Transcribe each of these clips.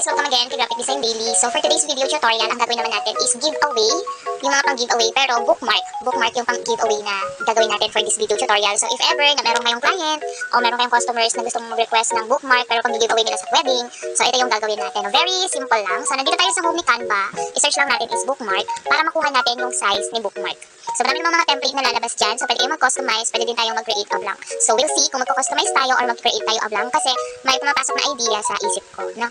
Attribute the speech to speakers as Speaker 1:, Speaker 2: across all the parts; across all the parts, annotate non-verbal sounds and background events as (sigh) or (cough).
Speaker 1: guys! Welcome again to Graphic Design Daily. So for today's video tutorial, ang gagawin naman natin is giveaway. Yung mga pang giveaway, pero bookmark. Bookmark yung pang giveaway na gagawin natin for this video tutorial. So if ever na meron kayong client o meron kayong customers na gustong mag-request ng bookmark pero pang giveaway nila sa wedding, so ito yung gagawin natin. Very simple lang. So nandito tayo sa home ni Canva. I-search lang natin is bookmark para makuha natin yung size ni bookmark. So marami namang mga template na lalabas dyan. So pwede kayong mag-customize, pwede din tayong mag-create of lang. So we'll see kung magko-customize tayo or mag-create tayo of lang kasi may pumapasok na idea sa isip ko. No?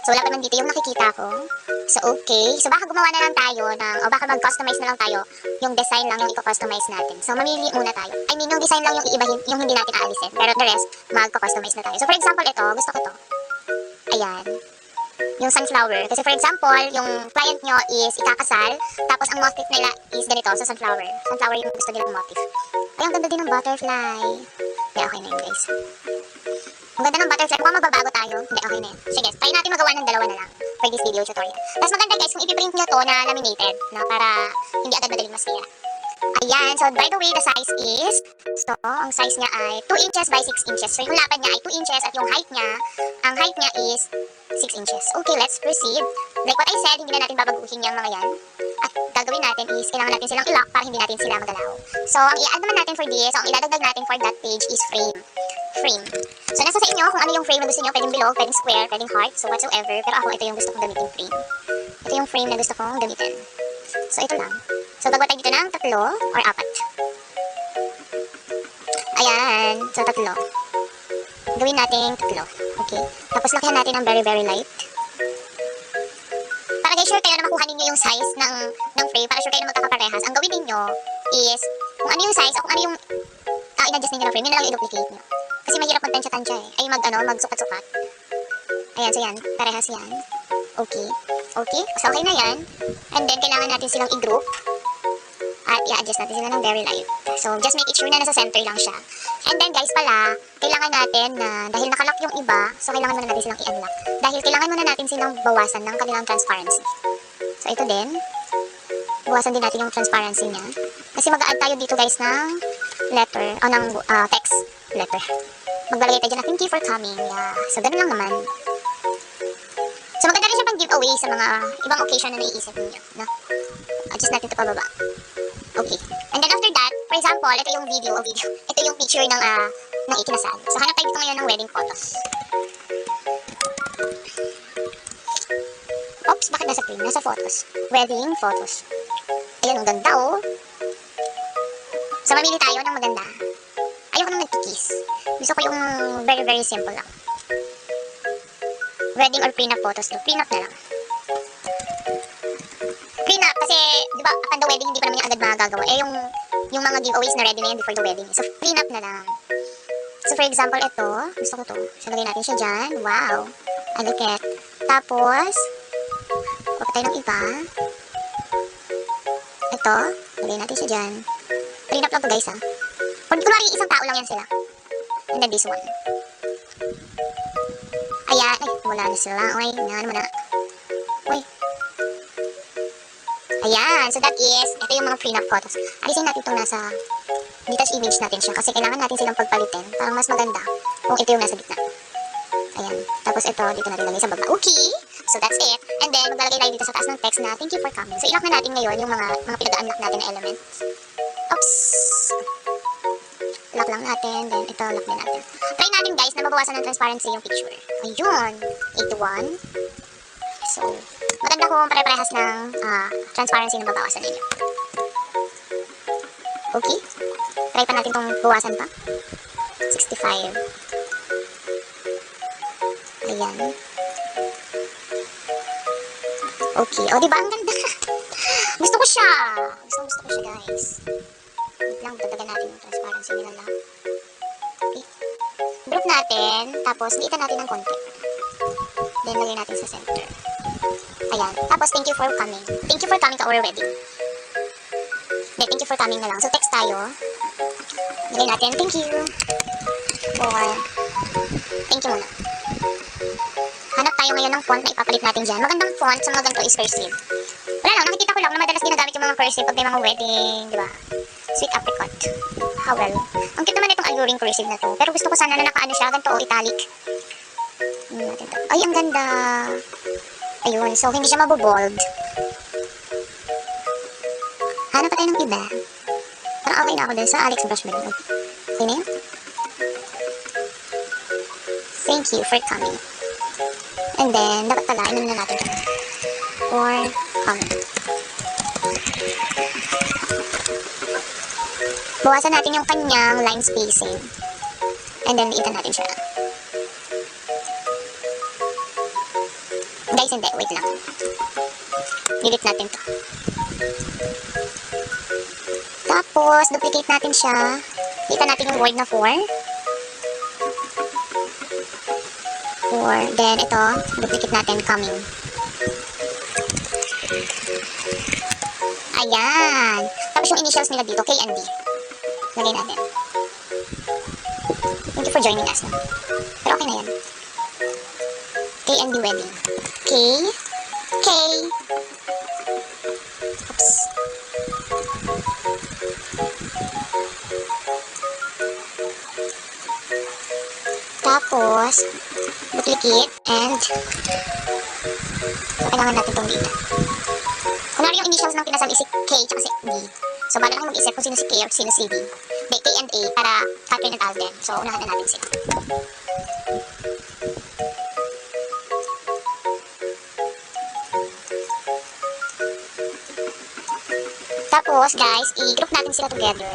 Speaker 1: So wala pa man dito yung nakikita ko. So okay. So baka gumawa na lang tayo ng, o baka mag-customize na lang tayo. Yung design lang yung i-customize natin. So mamili muna tayo. I mean, yung design lang yung iibahin, yung hindi natin aalisin. Pero the rest, mag-customize na tayo. So for example, ito, gusto ko to. Ayan. Yung sunflower. Kasi for example, yung client nyo is ikakasal, tapos ang motif nila is ganito, sa sunflower. Sunflower yung gusto nilang motif. Ay, ang ganda din ng butterfly. Hindi, okay na yun guys. Ang ganda ng butterfly. Mukhang mababago tayo. Hindi, okay na yun. Sige, try natin magawa ng dalawa na lang for this video tutorial. Tapos maganda guys, kung ipiprint nyo to na laminated, no, para hindi agad madaling masira. Ayan, so by the way, the size is, so, ang size niya ay 2 inches by 6 inches. So yung lapad niya ay 2 inches at yung height niya, ang height niya is 6 inches. Okay, let's proceed. Like what I said, hindi na natin babaguhin yung mga yan. At gagawin natin is, kailangan natin silang i-lock para hindi natin sila magalaw. So, ang i-add naman natin for this, ang iladagdag natin for that page is frame. Frame. So, nasa sa inyo kung ano yung frame na gusto nyo. Pwedeng bilog, pwedeng square, pwedeng heart, so whatsoever. Pero ako, ito yung gusto kong gamitin frame. Ito yung frame na gusto kong gamitin. So, ito lang. So, gagawa tayo dito ng tatlo or apat. Ayan. So, tatlo. Gawin natin tatlo. Okay. Tapos, lakihan natin ng very, very light. Para guys, sure kayo na makuha ninyo yung size ng, ng frame. Para sure kayo na magkakaparehas. Ang gawin ninyo is, kung ano yung size o kung ano yung uh, in-adjust ninyo ng frame, yun na lang i-duplicate nyo. Kasi mahirap magtansya-tansya eh. Ay, mag, ano, magsukat-sukat. Ayan, so yan. Parehas yan. Okay. Okay. So, okay na yan. And then, kailangan natin silang i-group. At i-adjust natin sila ng very light. So, just make it sure na nasa center lang siya. And then, guys, pala, kailangan natin na, dahil nakalock yung iba, so kailangan muna natin silang i-unlock. Dahil kailangan muna natin silang bawasan ng kanilang transparency. So, ito din. Bawasan din natin yung transparency niya. Kasi mag-add tayo dito, guys, ng letter, o ng ah, text letter. Maglalagay tayo na, thank you for coming. Yeah. So, ganun lang naman. So, maganda rin siya pang giveaway sa mga ibang occasion na naiisip ninyo. No? Adjust natin ito pababa. Okay. And then after that, for example, ito yung video o video. (laughs) Ito yung picture ng ah ng ikinasal. So, hanap tayo dito ngayon ng wedding photos. Oops, bakit nasa frame? Nasa photos. Wedding photos. Ayan, ang ganda oh. So, mamili tayo ng maganda. Ayoko nang nagkikiss. Gusto ko yung very, very simple lang. Wedding or prenup photos. No? Prenup na lang. Prenup kasi, di ba, upon the wedding, hindi pa naman yung agad magagawa. Eh, yung, yung mga giveaways na ready na yan before the wedding. So, prenup na lang. So, for example, ito. Gusto ko to. So, lagay natin siya dyan. Wow. I like it. Tapos, huwag tayo ng iba. Ito. Lagay natin siya dyan. Prenup lang to, guys, ha. Kung kunwari, isang tao lang yan sila. And then this one. Ayan. Ay, wala na sila. Okay, yan mo na. Uy. Ayan. So that is, ito yung mga prenup photos. Alisin natin itong nasa, detach image natin siya. Kasi kailangan natin silang pagpalitin. Para mas maganda kung ito yung nasa gitna. Ayan. Tapos ito, dito natin lagay sa baba. Okay. So that's it. Maglalagay tayo dito sa taas ng text na, thank you for coming. So, i-lock na natin ngayon yung mga, mga pinag-unlock natin na elements. Oops. Lock lang natin. Then, ito, lock din natin. Try natin guys na mabawasan ng transparency yung picture. Ayun. 81. So, maganda kung pare-parehas ng ah, transparency na babawasan ninyo. Okay. Try pa natin itong bawasan pa. 65. Ayan. Okay. O, diba? Ang ganda. (laughs) gusto ko siya. Gusto, gusto ko siya, guys. Wait lang, dadagan natin yung transparency nila lahat. Okay. Group natin, tapos liitan natin ng konti. Then, lagay natin sa center. Ayan. Tapos, thank you for coming. Thank you for coming to our wedding. Then, thank you for coming na lang. So, text tayo. Lagay natin, thank you. For, thank you muna. Tayo ngayon ng font na ipapalit natin dyan. Magandang font sa mga ganito is cursive. Wala lang, nakikita ko lang na madalas ginagamit yung mga cursive pag may mga wedding, di ba? Sweet apricot. How well. Ang cute naman itong alluring cursive na to. Pero gusto ko sana na nakaano siya, ganito o italic. Tingnan natin to. Ay, ang ganda. Ayun, so hindi siya mabobold. Hanap pa tayo ng iba. Parang okay na ako dun sa Alex Brush ba yun? Okay na yun? Thank you for coming. And then, dapat pala, ano na natin to? For coming. Bawasan natin yung kanyang line spacing. And then, liitan natin siya. Guys, hindi. Wait lang. Delete natin to. Tapos, duplicate natin siya. Liitan natin yung word na for. For. Then, ito. Duplicate natin coming. Ayan. Tapos yung initials nila dito, K and D. Lagay natin. Thank you for joining us. No? Pero okay na yan. K and D wedding. K. K. Oops. Tapos, duplicate and so, kailangan natin itong dito. Kunwari yung initials ng pinasal is si K tsaka si D. So, bala lang mag-isip kung sino si K or sino si D. Hindi, K and A para Catherine and Alden. So, unahan na natin sila. Tapos, guys, i-group natin sila together.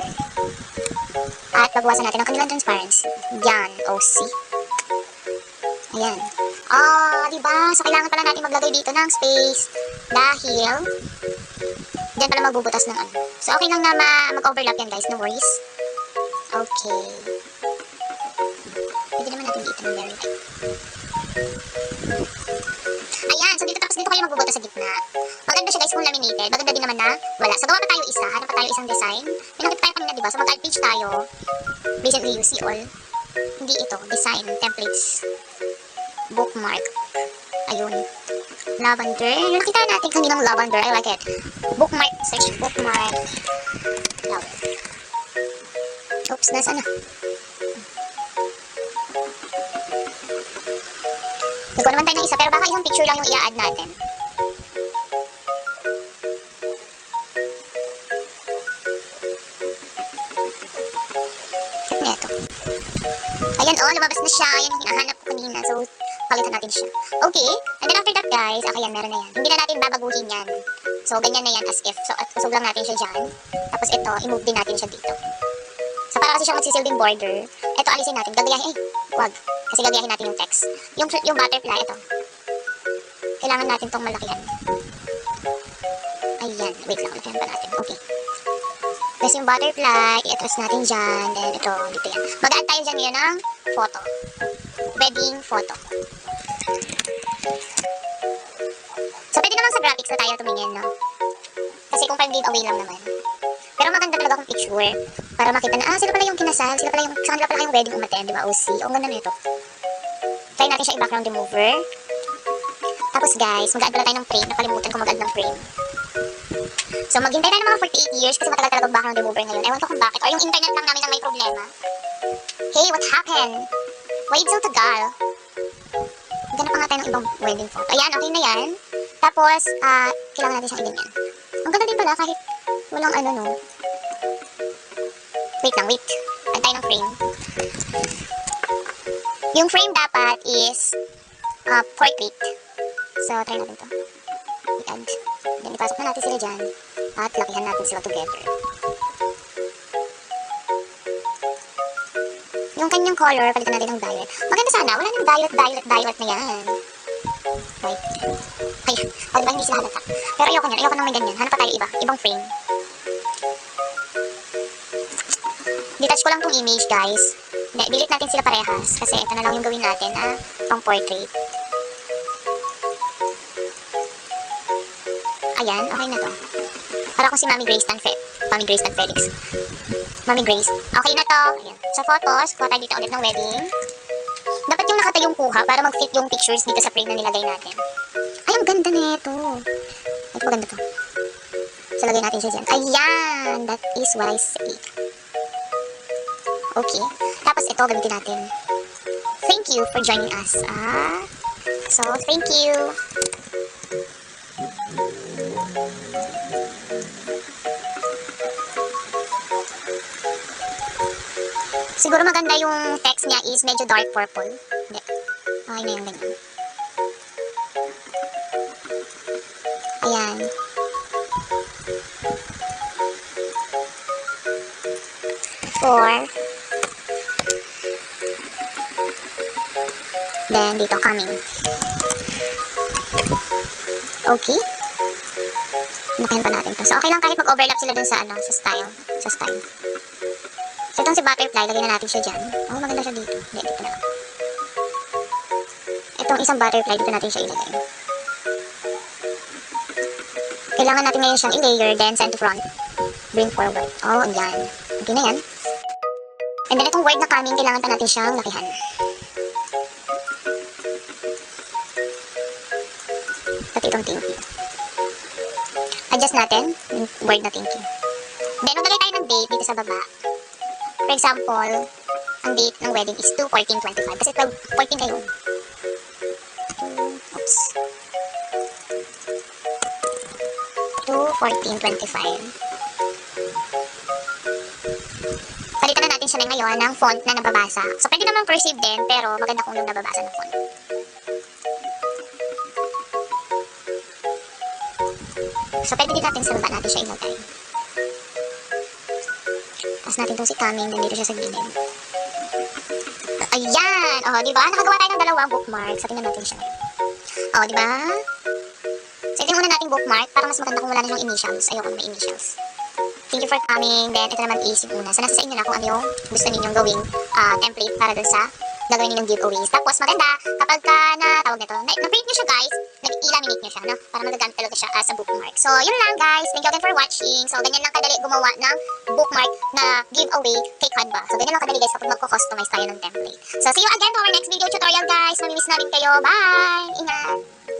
Speaker 1: At babawasan natin ang kanilang transparency. Yan, OC. Ayan. Ah, di ba? So, kailangan pala natin maglagay dito ng space. Dahil, Diyan pala magbubutas ng ano. So, okay lang na ma- mag-overlap yan, guys. No worries. Okay. Pwede naman natin dito ng very. Ayan. So, dito tapos dito kayo magbubutas sa gitna. Maganda siya, guys, kung laminated. Maganda din naman na wala. So, gawa pa tayo isa. Hanap pa tayo isang design. May nakita tayo kanina, di ba? So, mag-add page tayo. Basically, you see all. Hindi ito. Design. Templates. Bookmark. Ayun. Lavender. Nakita natin kaninang lavender. I like it. Bookmark. Search bookmark. Lavender. Oops, nasa na? Nagawa naman tayo ng isa, pero baka isang picture lang yung i-add natin. Neto. Ayan, oh, lumabas na siya. Ayan yung hinahanap ko kanina. So, palitan natin siya. Okay. And then after that, guys, okay yan, meron na yan. Hindi na natin babaguhin yan. So, ganyan na yan as if. So, at usog lang natin siya dyan. Tapos ito, i-move din natin siya dito. So, para kasi siya magsisilbing border. Ito, alisin natin. Gagayahin, eh, wag. Kasi gagayahin natin yung text. Yung, yung butterfly, ito. Kailangan natin tong malakihan. Ayan. Wait lang, malakihan pa natin. Okay. Tapos yung butterfly, i-atras natin dyan. Then ito, dito yan. Mag-add tayo dyan ngayon ng photo. Wedding photo. So, pwede naman sa graphics na tayo tumingin, no? Kasi kung pang giveaway lang naman. Pero maganda talaga kung picture. Para makita na, ah, sila pala yung kinasal. Sila pala yung, sa kanila pala yung wedding umaten, di ba? OC. O, ang ganda na ito. Try natin siya i-background remover. Tapos guys, mag-add pala tayo ng frame. Nakalimutan ko mag-add ng frame. So, maghintay tayo ng mga 48 years kasi matagal talaga background remover ngayon. Ewan ko kung bakit. Or yung internet lang namin ang may problema. Hey, what happened? Why it's so tagal? Ganap pa nga tayo ng ibang wedding photo. Ayan, okay na yan. Tapos, ah, kailangan natin siyang iganyan. Ang ganda din pala kahit walang ano, no. Wait lang, wait. Add tayo ng frame. Yung frame dapat is uh, portrait. So, try natin to. I-add. Then, ipasok na natin sila dyan. At lakihan natin sila together. Yung kanyang color, palitan natin ng violet. Maganda sana. Wala nang violet, violet, violet na yan. Right. Ay, oh, diba hindi sila halata. Pero ayoko nyan. Ayoko nang may ganyan. Hanap pa tayo iba. Ibang frame. Detach ko lang tong image, guys. Hindi, delete natin sila parehas. Kasi ito na lang yung gawin natin, ah. Pang portrait. Ayan, okay na to. Para kung si Mami Grace Tan Fe Mami Grace Tan. Mami Grace. Okay na to. Ayan. Sa photos, kuha tayo dito ulit ng wedding. Dapat yung nakatayong kuha para mag-fit yung pictures dito sa frame na nilagay natin. Ay, ang ganda nito. Ito maganda to. So, lagay natin siya dyan. Ayan! That is what I say. Okay. Tapos ito, gamitin natin. Thank you for joining us. Ah, So, thank you. Siguro maganda yung text niya is medyo dark purple. Hindi. Okay na yung ganyan. Ayan. Four. Then, dito coming. Okay. Makahin pa natin to. So, okay lang kahit mag-overlap sila dun sa, ano, sa style. Sa style. Itong si Butterfly, lagyan na natin siya dyan. Oh, maganda siya dito. Hindi, dito na. Itong isang butterfly, dito natin siya ilagay. Kailangan natin ngayon siyang i-layer, then send to front. Bring forward. Oh, yan. Okay na yan. And then itong word na coming, kailangan pa natin siyang lakihan. Pati itong thank you. Adjust natin yung word na thank you. Then, maglagay tayo ng date dito sa baba. For example, ang date ng wedding is 2-14-25. Kasi 12, 14 kayo. Oops. 2-14-25. Palitan na natin siya na ngayon ng font na nababasa. So, pwede naman cursive din, pero maganda kung yung nababasa ng font. So, pwede din natin sa baba natin siya ilagay. Tapos natin itong si Kaming, then dito siya sa gilid. Ayan! O, di ba? Nakagawa tayo ng dalawang bookmark. So, tingnan natin siya. O, di ba? So, ito yung una nating bookmark. Para mas maganda kung wala na yung initials. Ayoko na may initials. Thank you for coming. Then, ito naman is yung una. So, nasa sa inyo na kung ano yung gusto ninyong gawing ah, template para dun sa gagawin ninyong giveaways. Tapos, maganda, kapag ka na, tawag nito, na, na-print nyo siya, guys, nag-i-laminate nyo siya, no? Para magagamit talaga siya as a bookmark. So, yun lang, guys. Thank you again for watching. So, ganyan lang kadali gumawa ng bookmark na giveaway kay Canva. So, ganyan lang kadali, guys, kapag magko-customize tayo ng template. So, see you again to our next video tutorial, guys. Mamimiss namin kayo. Bye! Ingat!